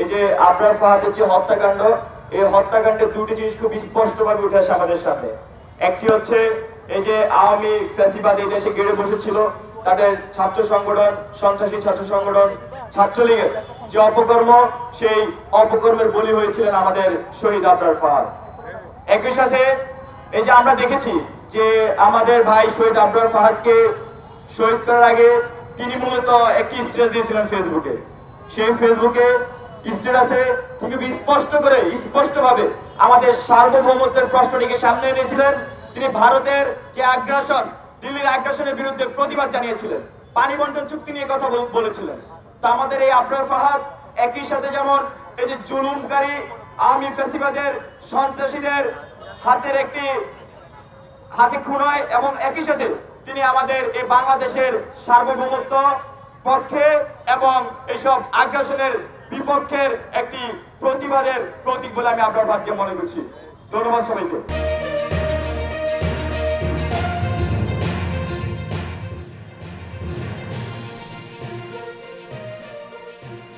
এই যে আবরার ফাহাদের যে হত্যাকাণ্ড, এই হত্যাকাণ্ডের দুটি জিনিস খুব স্পষ্টভাবে উঠে আসে আমাদের সামনে। একটি হচ্ছে এই যে আওয়ামী ফ্যাসিবাদ এই দেশে গেড়ে বসেছিল, তাদের ছাত্র সংগঠন, সন্ত্রাসী ছাত্র সংগঠন, ছাত্রলীগের যে অপকর্ম, সেই অপকর্মের বলি হয়েছিলেন আমাদের শহীদ আবরার ফাহাদ। একই সাথে এই যে আমরা দেখেছি যে আমাদের ভাই শহীদ আবরার ফাহাদকে শহীদ করার আগে তিনি মূলত একটি স্ট্রেস দিয়েছিলেন ফেসবুকে সেই ফেসবুকে স্ট্যাটাসে তিনি স্পষ্ট করে, স্পষ্টভাবে আমাদের সার্বভৌমত্বের প্রশ্নটিকে সামনে এনেছিলেন। তিনি ভারতের যে আগ্রাসন, দিল্লির আগ্রাসনের বিরুদ্ধে প্রতিবাদ জানিয়েছিলেন। পানি বন্টন চুক্তি নিয়ে কথা বলেছিলেন। তো আমাদের এই আবরার ফাহাদ একই সাথে যেমন এই যে জুলুমকারী আওয়ামী ফেসিবাদের সন্ত্রাসীদের হাতের একটি হাতে খুন হয়, এবং একই সাথে তিনি আমাদের এই বাংলাদেশের সার্বভৌমত্ব পক্ষে এবং এইসব আগ্রাসনের বিপক্ষের একটি প্রতিবাদের প্রতীক বলে আমি আপনার ভাগ্যে মনে করছি। ধন্যবাদ সবাইকে।